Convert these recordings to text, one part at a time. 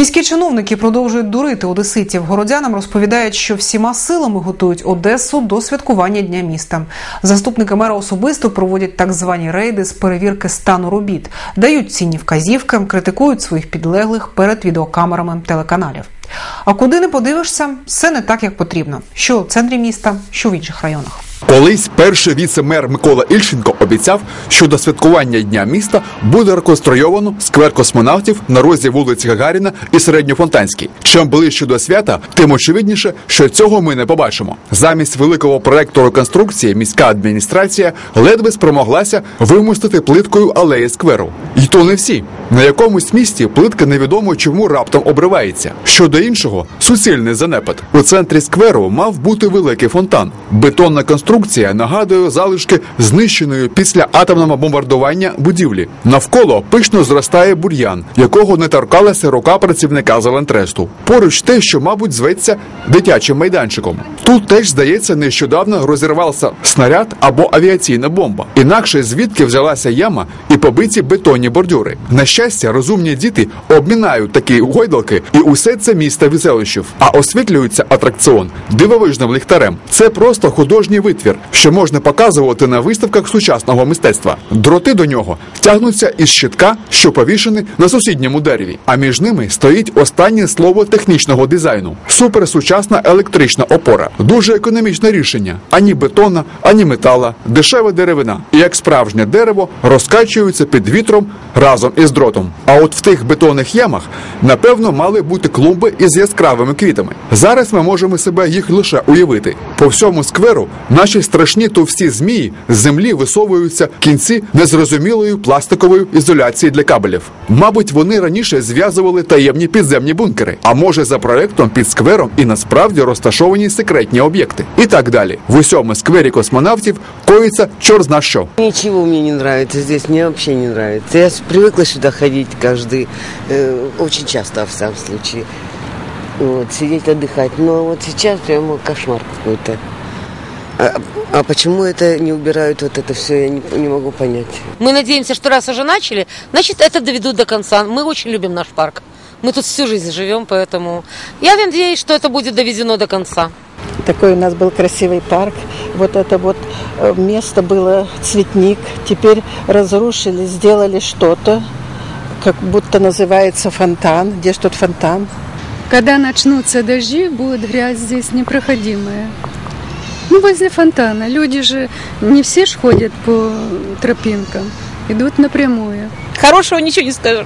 Міські чиновники продовжують дурити одеситів. Городянам розповідають, що всіма силами готують Одесу до святкування дня міста. Заступники мера особисто проводять так звані рейди з перевірки стану робіт, дають цінні вказівки, критикують своїх підлеглих перед відеокамерами телеканалів. А куди не подивишся, все не так, як потрібно. Що у центрі міста, що в інших районах. Колись перший віце-мер Микола Ільченко обіцяв, що до святкування дня міста буде реконструйовано сквер космонавтів на розі вулиці Гагаріна і Середньофонтанській. Чим ближче до свята, тим очевидніше, що цього ми не побачимо. Замість великого проекту реконструкції міська адміністрація ледве спромоглася вимостити плиткою алеї скверу. І то не всі. На якомусь місці плитка невідомо чому раптом обривається. Щодо іншого, суцільний занепад. У центрі скверу мав бути великий фонтан. Бетонна конструкція нагадує залишки знищеної після атомного бомбардування будівлі. Навколо пишно зростає бур'ян, якого не торкалася рука працівника Зелентресту. Поруч те, що, мабуть, зветься дитячим майданчиком. Тут теж, здається, нещодавно розірвався снаряд або авіаційна бомба. Інакше звідки взялася яма і побиті бетонні бордюри. На щастя, розумні діти обмінають такі гойдалки, і усе це місто веселищів. А освітлюється атракціон дивовижним ліхтарем. Це просто художній витвір, що можна показувати на виставках сучасного мистецтва. Дроти до нього тягнуться із щитка, що повішений на сусідньому дереві. А між ними стоїть останнє слово технічного дизайну суперсучасна електрична опора. Дуже економічне рішення: ані бетона, ані метала, дешева деревина. І як справжнє дерево розкачуються під вітром разом із дротом. А от в тих бетонних ямах, напевно, мали бути клумби із яскравими квітами. Зараз ми можемо себе їх лише уявити. По всьому скверу наші страшні товсті змії з землі висовуються кінці незрозумілої пластикової ізоляції для кабелів. Мабуть, вони раніше зв'язували таємні підземні бункери. А може, за проектом під сквером і насправді розташовані секретні об'єкти. І так далі. В усьому сквері космонавтів коїться чор зна що. Ничего мне не нравится здесь, мне вообще не нравится. Я с- привыкла сюда ходить каждый, э, очень часто, во всяком случае. Вот, сидеть, отдыхать. Но вот сейчас прямо кошмар какой-то. А, а почему это не убирают вот это все, я не, не могу понять. Мы надеемся, что раз уже начали, значит, это доведут до конца. Мы очень любим наш парк. Мы тут всю жизнь живем, поэтому я надеюсь, что это будет доведено до конца. Такой у нас был красивый парк. Вот это вот э, место было цветник. Теперь разрушили, сделали что-то, как будто называется фонтан. Где ж тут фонтан? Когда начнутся дожди, будет грязь здесь непроходимая. Ну, возле фонтана. Люди же не все ж ходят по тропинкам, идут напрямую. Хорошего ничего не скажу.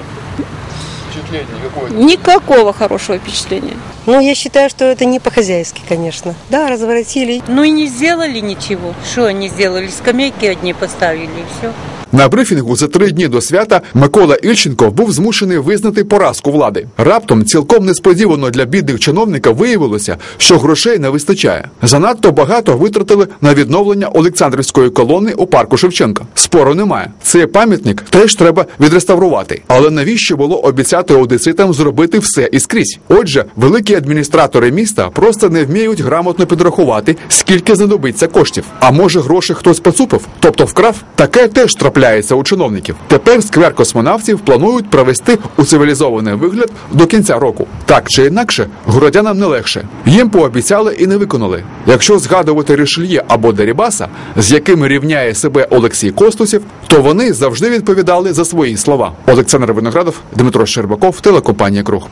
Никакого хорошего впечатления. Ну, я считаю, что это не по-хозяйски, конечно. Да, разворотили. Ну и не сделали ничего. Что они сделали? Скамейки одни поставили и все. На брифінгу за три дні до свята Микола Ільченко був змушений визнати поразку влади. Раптом, цілком несподівано для бідних чиновників виявилося, що грошей не вистачає. Занадто багато витратили на відновлення Олександрівської колони у парку Шевченка. Спору немає. Цей пам'ятник теж треба відреставрувати. Але навіщо було обіцяти одеситам зробити все і скрізь? Отже, великі адміністратори міста просто не вміють грамотно підрахувати, скільки знадобиться коштів. А може гроші хтось поцупив, тобто вкрав? Таке теж трапляється у чиновників. Тепер сквер космонавтів планують провести у цивілізований вигляд до кінця року. Так чи інакше, городянам не легше. Їм пообіцяли і не виконали. Якщо згадувати Ришельє або Дерібаса, з якими рівняє себе Олексій Костусів, то вони завжди відповідали за свої слова. Олександр Виноградов, Дмитро Щербаков, телекомпанія Круг.